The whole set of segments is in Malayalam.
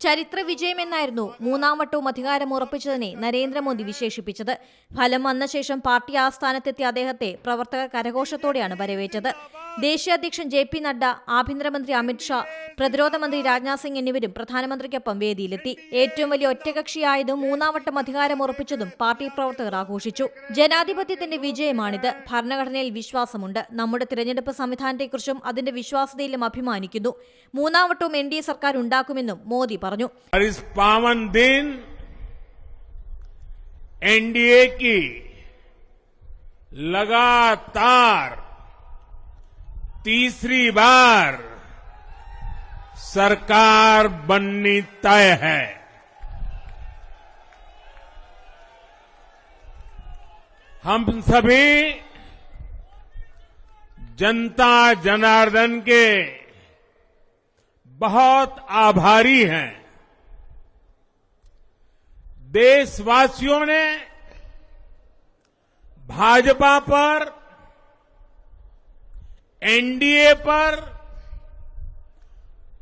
ചരിത്ര വിജയമെന്നായിരുന്നു മൂന്നാം വട്ടവും അധികാരം ഉറപ്പിച്ചതിനെ നരേന്ദ്രമോദി വിശേഷിപ്പിച്ചത്. ഫലം വന്ന ശേഷം പാർട്ടി ആസ്ഥാനത്തെത്തിയ അദ്ദേഹത്തെ പ്രവർത്തകർ കരഘോഷത്തോടെയാണ് വരവേറ്റത്. ദേശീയ അധ്യക്ഷൻ ജെ പി നഡ്ഡ ആഭ്യന്തരമന്ത്രി അമിത്ഷാ പ്രതിരോധ മന്ത്രി രാജ്നാഥ് സിംഗ് എന്നിവരും പ്രധാനമന്ത്രിക്കൊപ്പം വേദിയിലെത്തി ഏറ്റവും വലിയ ഒറ്റകക്ഷിയായതും മൂന്നാം വട്ടം അധികാരം ഉറപ്പിച്ചതും പാർട്ടി പ്രവർത്തകർ ആഘോഷിച്ചു ജനാധിപത്യത്തിന്റെ വിജയമാണിത് ഭരണഘടനയിൽ വിശ്വാസമുണ്ട് നമ്മുടെ തിരഞ്ഞെടുപ്പ് സംവിധാനത്തെക്കുറിച്ചും അതിന്റെ വിശ്വാസ്യതയിലും അഭിമാനിക്കുന്നു മൂന്നാം വട്ടവും എൻ ഡി എ സർക്കാർ ഉണ്ടാക്കുമെന്നും മോദി പറഞ്ഞു और इस पावन दिन एनडीए की लगातार तीसरी बार सरकार बननी तय है। हम सभी जनता जनार्दन के बहुत आभारी हैं। देशवासियों ने भाजपा पर एनडीए पर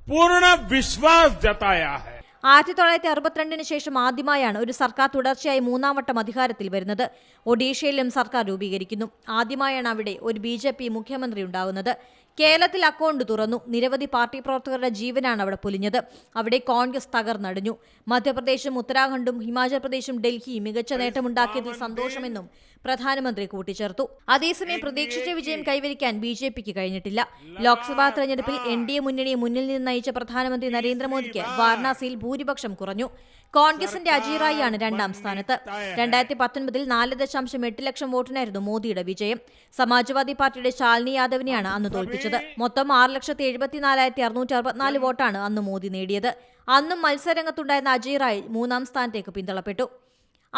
पूर्ण विश्वास जताया है ആയിരത്തി തൊള്ളായിരത്തി അറുപത്തിരണ്ടിന് ശേഷം ആദ്യമായാണ് ഒരു സർക്കാർ തുടർച്ചയായി മൂന്നാം വട്ടം അധികാരത്തിൽ വരുന്നത് ഒഡീഷയിലും സർക്കാർ രൂപീകരിക്കുന്നു ആദ്യമായാണ് അവിടെ ഒരു ബി ജെ പി മുഖ്യമന്ത്രി ഉണ്ടാകുന്നത് കേരളത്തിൽ അക്കൗണ്ട് തുറന്നു. നിരവധി പാർട്ടി പ്രവർത്തകരുടെ ജീവനാണ് അവിടെ പൊലിഞ്ഞത്. അവിടെ കോൺഗ്രസ് തകർന്നടിഞ്ഞു. മധ്യപ്രദേശും ഉത്തരാഖണ്ഡും ഹിമാചൽ പ്രദേശും ഡൽഹിയും മികച്ച നേട്ടമുണ്ടാക്കിയതിൽ സന്തോഷമെന്നും പ്രധാനമന്ത്രി കൂട്ടിച്ചേർത്തു. അതേസമയം പ്രതീക്ഷിച്ച വിജയം കൈവരിക്കാൻ ബി ജെ പിക്ക് കഴിഞ്ഞിട്ടില്ല. ലോക്സഭാ തെരഞ്ഞെടുപ്പിൽ എൻ ഡി എ മുന്നണിയെ മുന്നിൽ നിന്ന് നയിച്ച പ്രധാനമന്ത്രി നരേന്ദ്രമോദിക്ക് വാരണാസിയിൽ ഭൂരിപക്ഷം കുറഞ്ഞു. കോൺഗ്രസിന്റെ അജീറായിയാണ് രണ്ടാം സ്ഥാനത്ത്. രണ്ടായിരത്തി പത്തൊൻപതിൽ നാല് ദശാംശം എട്ട് ലക്ഷം വോട്ടിനായിരുന്നു മോദിയുടെ വിജയം. സമാജ്വാദി പാർട്ടിയുടെ ശാലിനി യാദവിനെയാണ് അന്ന് തോൽപ്പിച്ചത്. മൊത്തം ആറ് ലക്ഷത്തി എഴുപത്തിനാലായിരത്തി അറുന്നൂറ്റി അറുപത്തിനാല് വോട്ടാണ് അന്ന് മോദി നേടിയത്. അന്നും മത്സരരംഗത്തുണ്ടായിരുന്ന അജീറായി മൂന്നാം സ്ഥാനത്തേക്ക് പിന്തള്ളപ്പെട്ടു.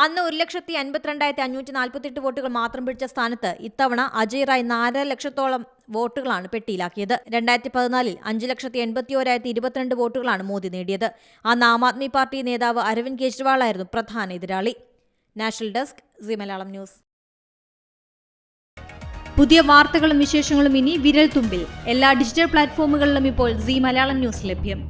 അന്ന് ഒരു ലക്ഷത്തി അൻപത്തിരണ്ടായിരത്തി അഞ്ഞൂറ്റി നാൽപ്പത്തെട്ട് വോട്ടുകൾ മാത്രം പിടിച്ച സ്ഥാനത്ത് ഇത്തവണ അജയ് റായ് നാലര ലക്ഷത്തോളം വോട്ടുകളാണ് പെട്ടിയിലാക്കിയത്. രണ്ടായിരത്തി പതിനാലിൽ അഞ്ച് ലക്ഷത്തി എൺപത്തി ഓരായിരത്തി ഇരുപത്തിരണ്ട് വോട്ടുകളാണ് മോദി നേടിയത്. അന്ന് ആം ആദ്മി പാർട്ടി നേതാവ് അരവിന്ദ് കെജ്രിവാൾ ആയിരുന്നു പ്രധാന എതിരാളി. National desk Zee Malayalam news. പുതിയ വാർത്തകളും വിശേഷങ്ങളും ഇനി വിരൽ തുമ്പിൽ എല്ലാ ഡിജിറ്റൽ പ്ലാറ്റ്ഫോമുകളിലും ഇപ്പോൾ സി മലയാളം ന്യൂസ് ലഭ്യം.